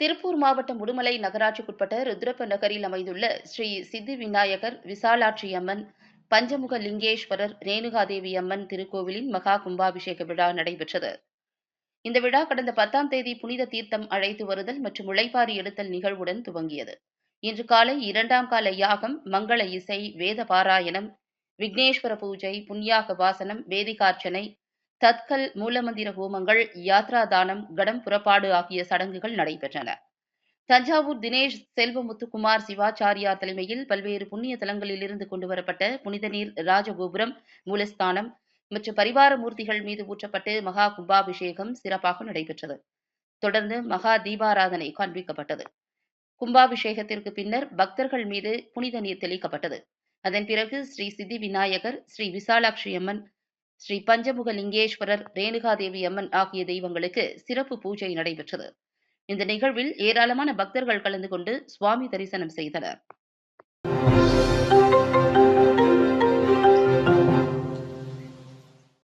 திருப்பூர் மாவட்டம் உடுமலை நகராட்சிக்குட்பட்ட ருத்ரப்ப நகரில் அமைந்துள்ள ஸ்ரீ சித்தி விநாயகர் விசாலாட்சி அம்மன் பஞ்சமுக லிங்கேஸ்வரர் ரேணுகாதேவி அம்மன் திருக்கோவிலின் மகா கும்பாபிஷேக விழா நடைபெற்றது. இந்த விழா கடந்த பத்தாம் தேதி புனித தீர்த்தம் அழைத்து வருதல் மற்றும் முளைப்பாரி எடுத்தல் நிகழ்வுடன் துவங்கியது. இன்று காலை இரண்டாம் கால யாகம் மங்கள இசை வேத பாராயணம் விக்னேஸ்வர பூஜை புண்ணியாக வாசனம் வேதிகார்ச்சனை தத்கல் மூலமந்திர ஹோமங்கள் யாத்ரா தானம் கடம் புறப்பாடு ஆகிய சடங்குகள் நடைபெற்றன. தஞ்சாவூர் தினேஷ் செல்வமுத்துக்குமார் சிவாச்சாரியார் தலைமையில் பல்வேறு புண்ணிய தலங்களிலிருந்து கொண்டுவரப்பட்ட புனித நீர் ராஜகோபுரம் மூலஸ்தானம் மற்றும் பரிவார மூர்த்திகள் மீது ஊற்றப்பட்டு மகா கும்பாபிஷேகம் சிறப்பாக நடைபெற்றது. தொடர்ந்து மகா தீபாராதனை காண்பிக்கப்பட்டது. கும்பாபிஷேகத்திற்கு பின்னர் பக்தர்கள் மீது புனித நீர் தெளிக்கப்பட்டது. அதன் பிறகு ஸ்ரீ சித்தி விநாயகர் ஸ்ரீ விசாலாட்சி அம்மன் ஸ்ரீ பஞ்சமுக லிங்கேஸ்வரர் ரேணுகாதேவி அம்மன் ஆகிய தெய்வங்களுக்கு சிறப்பு பூஜை நடைபெற்றது. இந்த நிகழ்வில் ஏராளமான பக்தர்கள் கலந்து கொண்டு சுவாமி தரிசனம் செய்தனர்.